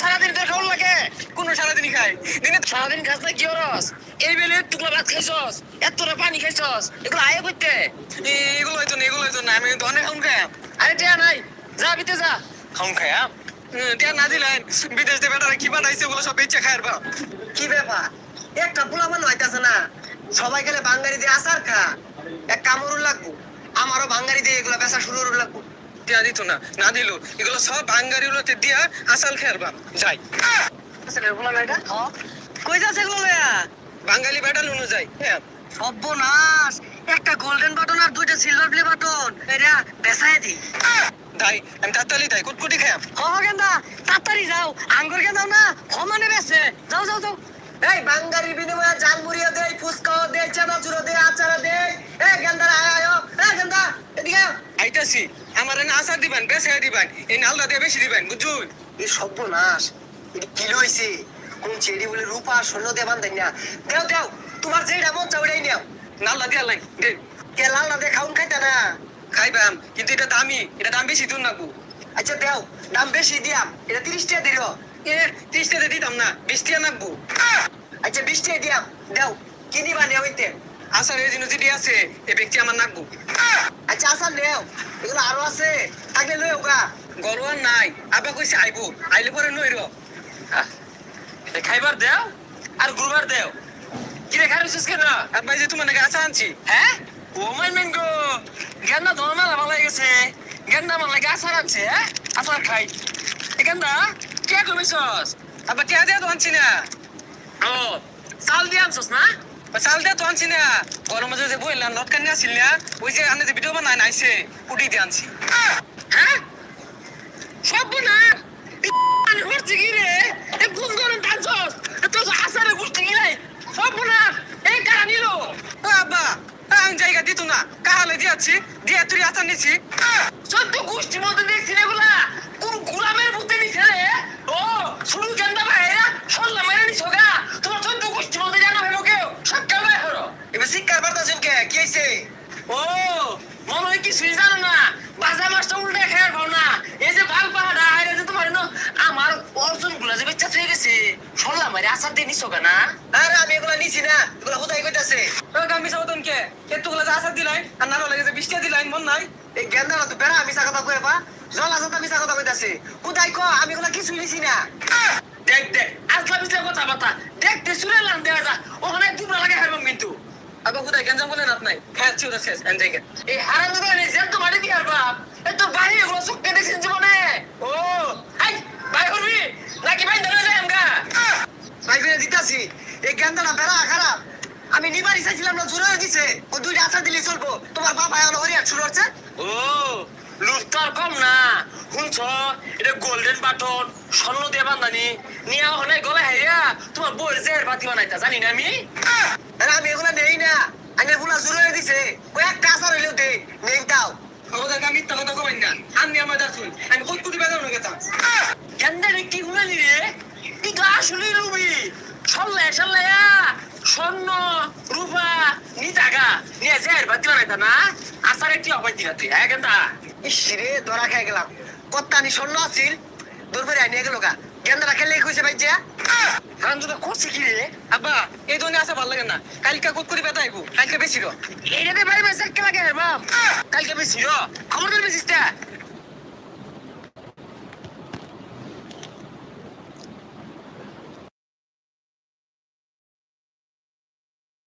সারাদিন তোর খাওয়ার লাগে কোন সারাদিনই খাই দিনে সারাদিন খাস না কি হরস? এই বেলে টুকলা ভাত খাইছস এতটা পানি খাইছস এগুলো আয়ে করতে এগুলো হয়তো না এগুলো হয়তো না আমি তো অনেক খাউন খায়া আরে টিয়া নাই যা বিতে যা। খাউন খায়া দেয়া না দিলেন বিদেশ বেটারা কি বানাইছে ওগুলো সব ইচ্ছা খায়ের বা কি ব্যাপার? একটা পোলাপান হইতাছে না। সবাই গেলে বাঙ্গারি দিয়ে আসার খা। এক কামড়ুর লাগবো। আমারও বাঙ্গারি দিয়ে এগুলো বেচা শুরু দেয়া দিত না না দিল। এগুলো সব বাঙ্গারি গুলোতে দিয়া আসাল খেয়ার বা যাই। এটা কই যাচ্ছে এগুলো লয়া? বাঙালি যাই হ্যাঁ সর্বনাশ। একটা গোল্ডেন বাটন আর দুইটা সিলভার প্লে বাটন এটা বেচায় দি। দাই আমি তাড়াতাড়ি দাই কুটকুটি খায়াম হ গেন্দা তাড়াতাড়ি যাও। আঙ্গুর গেন্দাও না সমানে যাও যাও যাও। এই বাঙ্গারির বিনিময়ে জালমুড়িও দেয় ফুচকাও দেয় চানাচুরও দেয় আচারও দেয় এই গেন্দার আয় আয় এই গেন্দা এদিকে। আইতাছি আমার এনে আসার দিবেন বেসে দিবেন এই নালদা দিয়ে বেশি দিবেন বুঝুন এই সর্বনাশ এটা কি লইছে? কোন চেরি বলে রূপা স্বর্ণ দিয়ে বান্ধাই না। দেও দেও তোমার যেটা মন চাও ওইটাই নেও। নালদা দিয়া লাইন দে। কে লাল না দিয়ে খাউন খাইতা না? খাইবাম কিন্তু এটা দামি এটা দাম বেশি দূর নাকবো আচ্ছা দেও দাম বেশি দিয়াম এটা তিরিশ টাকা দিল। এ ত্রিশ টাকা দিতাম না বিশ টাকা নাকবো আচ্ছা বিশ টাকা দিয়াম দেও কিনি বানিয়ে হইতে আসার এই জিনিস যেটি আছে এই ব্যক্তি আমার নাকবো আচ্ছা আসার নেও এগুলো আরও আছে থাকলে লই ওগা গরোয়ার নাই আবার কইছে আইবো আইলে পরে নই র এ খাইবার দেও আর গুরবার দেও। কি রে খাইছিস কেন? আব্বাই যে তোমার নাকি আশা আনছি। হ্যাঁ? ও মাই ম্যাঙ্গো গেন্দা তোমার মেলা ভালো লেগেছে গেন্দা আমার লাগে আচার আনছে হ্যাঁ? আচার খাই। এ গেন্দা? কে কমিছস? আব্বা টিয়া দিয়া তো আনছি না। ও চাল দিয়ে আনছস না? বা চাল দিয়া তো আনছি না। গরম মাঝে যে বললাম লটকান নিয়ে আসিল না ওই যে আনে যে ভিডিও বানায় নাইছে উঠি দিয়ে আনছি। হ্যাঁ? সব না হচ্ছে কি রে? কোন গরম টানছস এ তো আচারে গুষ্টি নাই সব না এই কারা নিল? ও আব্বা আ, আমি জায়গা দিত না। কাহালে দিয়ে তুই আচার নিছি। রে গুলা। কোন গুলামের বুদ্ধি নিছে রে ও শুরু গেন্দা ভাইরা সল্লা মেরে নিছো গা তোমার সদ্য গোষ্ঠী মধ্যে জানা ভাইবো কেউ সক্কাল ভাই হরো এবার শিক্ষার বার্তা শুনকে কি হয়েছে ও মনে হয় কিছুই জানো না? বাজা মাছটা উল্টে খেয়ার পাও না। এই যে ভালো পাহাড়া হাইরে যে তোমার ন আমার অর্জনগুলা যে বেচা হয়ে গেছে। দিয়ে নিছো না আরে আমি এগুলো নিছি না এগুলো হুদাই কইতাছে। ও গামি সাবতন কে? এতগুলো যে আচার দিলাই আর লাগে যে বৃষ্টি দিলাই মন নাই। এই গেন্দা তো বেড়া কথা কয়ে পা জল আছে মিছা কথা কইতাছে। হুদাই ক আমি এগুলো কিছুই নিছি না। দেখ দেখ আসলা বিসলা কথা বাতা আব্বা কোথায়? গেঞ্জাম বলে রাত খাচ্ছি ওটা শেষ এন এই হারাম দাদা নিজের তো মারি দিয়ে বাপ এই তো বাড়ি এগুলো চোখকে দেখছেন জীবনে। ও আই বাই করবি? নাকি ভাই ধরে আমগা? ভাই ফিরে দিতাছি। এই গেন্দাটা বেড়া খারাপ। আমি নিবারি চাইছিলাম না জোরে দিছে ও দুইটা আশা দিলে চলবো। তোমার বাবা এখন হরিয়ার শুরু হচ্ছে। ও লুফতার কম না। শুনছ? এটা গোল্ডেন বাটন স্বর্ণ দিয়ে বান্ধানি। নিয়ে ওখানে গলা হেরিয়া তোমার বউয়ের জের বাতি বানাইতা জানি না আমি? আরে আমি এগুলো নেই না। আমি এগুলো জোরে দিছে। ওই একটা আচার হইলেও দে নেই তাও। আমাদের গামি মিথ্যা কথা কবেন না। আমি আমার দাসুন আমি কত কোটি বাজার হয়ে গেতাম। কেন্দ্রে কি হুনালি রে এটা আসলে রুবি? সল্লে সল্লায়া স্বর্ণ জের বাতি বানাইতা না? আসার একটি অবাই দিলা হ্যাঁ কেন্দা ইস ধরা খেয়ে গেলাম। কত্তানি স্বর্ণ আছিল দূরবারে আনিয়ে গেল গা। গেন্দাটা খেলে কইছে ভাই যা তো করছে কি রে? আব্বা এই দোনে আসা ভালো লাগে না। কালকে কত কোটি বেতা আইবো কালকে বেশি র। এইটাতে ভাই ভাই সাক্কা লাগে মাম। কালকে বেশি রো? খবর দিল বেশিস তা?